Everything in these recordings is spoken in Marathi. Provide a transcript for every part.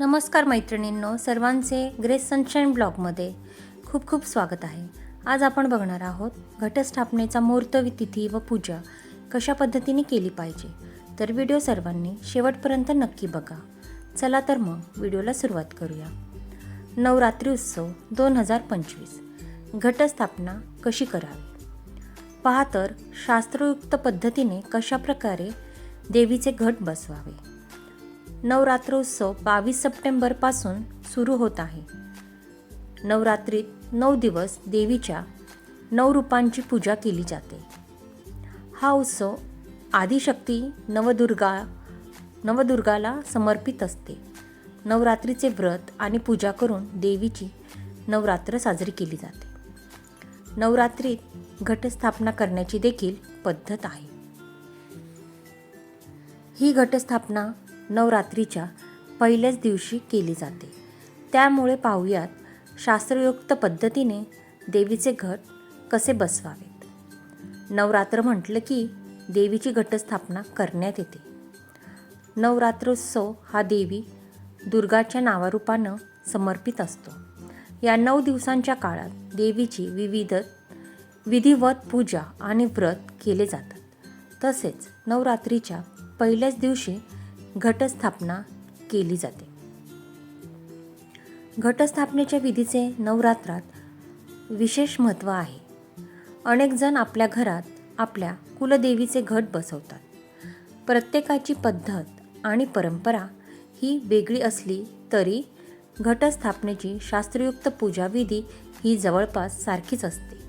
नमस्कार मैत्रिणींनो सर्वांचे ग्रेस सनशाईन ब्लॉगमध्ये खूप खूप स्वागत आहे. आज आपण बघणार आहोत घटस्थापनेचा मुहूर्त तिथी व पूजा कशा पद्धतीने केली पाहिजे. तर व्हिडिओ सर्वांनी शेवटपर्यंत नक्की बघा. चला तर मग व्हिडिओला सुरुवात करूया. नवरात्री उत्सव दोन हजार पंचवीस. घटस्थापना कशी करावी? पहा तर शास्त्रयुक्त पद्धतीने कशाप्रकारे देवीचे घट बसवावे. नवरात्रोत्सव बावीस सप्टेंबरपासून सुरू होत आहे. नवरात्रीत नऊ दिवस देवीच्या नऊ रूपांची पूजा केली जाते. हा उत्सव आदिशक्ती नवदुर्गा नवदुर्गाला समर्पित असते. नवरात्रीचे व्रत आणि पूजा करून देवीची नवरात्र साजरी केली जाते. नवरात्रीत घटस्थापना करण्याची देखील पद्धत आहे. ही घटस्थापना नवरात्रीच्या पहिल्याच दिवशी केली जाते. त्यामुळे पाहूयात शास्त्रयुक्त पद्धतीने देवीचे घट कसे बसवावेत? नवरात्र म्हटलं की देवीची घटस्थापना करण्यात येते. नवरात्रोत्सव हा देवी दुर्गाच्या नावारूपानं समर्पित असतो. या नऊ दिवसांच्या काळात देवीची विविध विधिवत पूजा आणि व्रत केले जातात. तसेच नवरात्रीच्या पहिल्याच दिवशी घटस्थापना केली जाते. घटस्थापनेच्या विधीचे नवरात्रात विशेष महत्त्व आहे. अनेकजण आपल्या घरात आपल्या कुलदेवीचे घट बसवतात. प्रत्येकाची पद्धत आणि परंपरा ही वेगळी असली तरी घटस्थापनेची शास्त्रयुक्त पूजाविधी ही जवळपास सारखीच असते.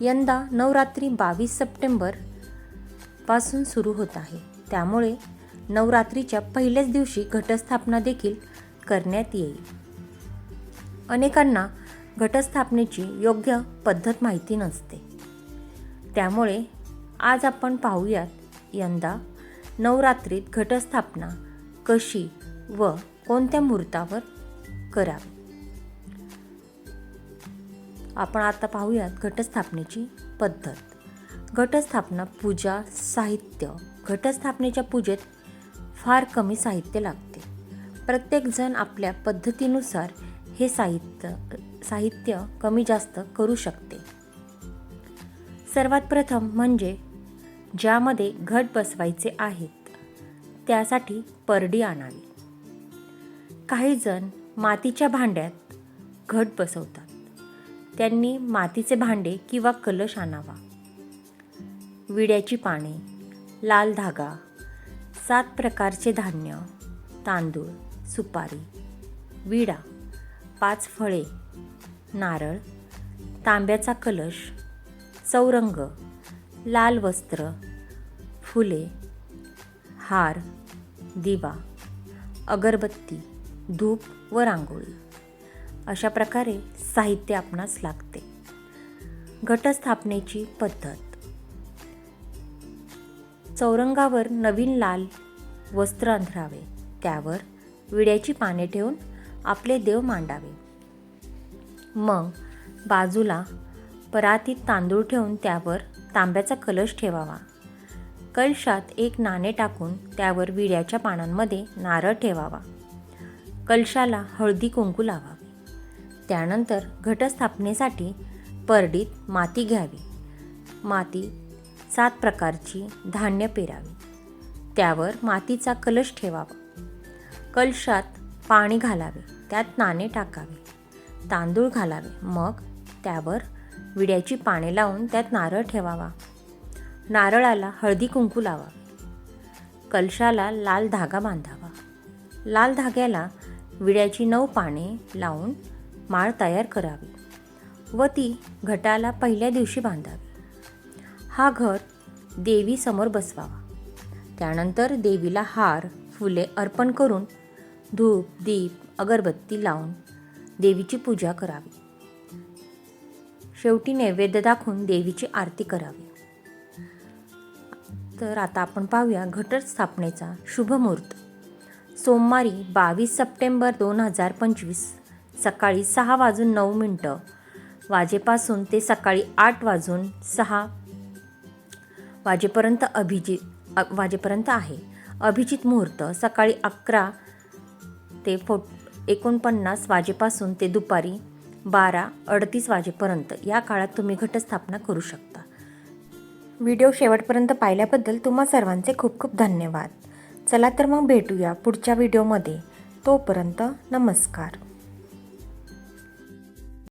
यंदा नवरात्री बावीस सप्टेंबरपासून सुरू होत आहे. त्यामुळे नवरात्रीच्या पहिल्याच दिवशी घटस्थापना देखील करण्यात येईल. अनेकांना घटस्थापनेची योग्य पद्धत माहिती नसते. त्यामुळे आज आपण पाहूयात यंदा नवरात्रीत घटस्थापना कशी व कोणत्या मुहूर्तावर करावी. आपण आता पाहूयात घटस्थापनेची पद्धत. घटस्थापना पूजा साहित्य घटस्थापनेच्या पूजेत फार कमी साहित्य लागते. प्रत्येकजण आपल्या पद्धतीनुसार हे साहित्य साहित्य कमी जास्त करू शकते. सर्वात प्रथम म्हणजे ज्यामध्ये घट बसवायचे आहेत त्यासाठी परडी आणावी. काही जण मातीच्या भांड्यात घट बसवतात. त्यांनी मातीचे भांडे किंवा कलश आणावा. विड्याची पाने लाल धागा सात प्रकारचे धान्य तांदूळ सुपारी विडा पाच फळे नारळ तांब्याचा कलश चौरंग लाल वस्त्र फुले हार दिवा अगरबत्ती धूप व रांगोळी. अशा प्रकारे साहित्य आपणास लागते. घटस्थापनेची पद्धत. चौरंगावर नवीन लाल वस्त्र अंधरावे. त्यावर विड्याची पाने ठेवून आपले देव मांडावे. मग बाजूला परातीत तांदूळ ठेवून त्यावर तांब्याचा कलश ठेवावा. कलशात एक नाणे टाकून त्यावर विड्याच्या पानांमध्ये नारळ ठेवावा. कलशाला हळदी कुंकू लावावे. त्यानंतर घटस्थापनेसाठी परडीत माती घ्यावी. माती सात प्रकारची धान्य पेरावी. त्यावर मातीचा कलश ठेवावा. कलशात पाणी घालावे त्यात नाणे टाकावे तांदूळ घालावे मग त्यावर विड्याची पाने लावून त्यात नारळ ठेवावा. नारळाला हळदी कुंकू लावावे. कलशाला लाल धागा बांधावा. लाल धाग्याला विड्याची नऊ पाने लावून माळ तयार करावी व ती घटाला पहिल्या दिवशी बांधावी. हा घर देवीसमोर बसवावा. त्यानंतर देवीला हार फुले अर्पण करून धूप दीप अगरबत्ती लावून देवीची पूजा करावी. शेवटी नैवेद्य दाखवून देवीची आरती करावी. तर आता आपण पाहूया घटस्थापनेचा शुभ मुहूर्त. सोमवारी बावीस सप्टेंबर दोन हजार पंचवीस सकाळी सहा वाजून नऊ मिनटं वाजेपासून ते सकाळी आठ वाजून सहा वाजेपर्यंत अभिजित वाजेपर्यंत आहे. अभिजित मुहूर्त सकाळी अकरा ते फो एकोणपन्नास वाजेपासून ते दुपारी बारा अडतीस वाजेपर्यंत. या काळात तुम्ही घटस्थापना करू शकता. व्हिडिओ शेवटपर्यंत पाहिल्याबद्दल तुम्हा सर्वांचे खूप खूप धन्यवाद. चला तर मग भेटूया पुढच्या व्हिडिओमध्ये. तोपर्यंत नमस्कार.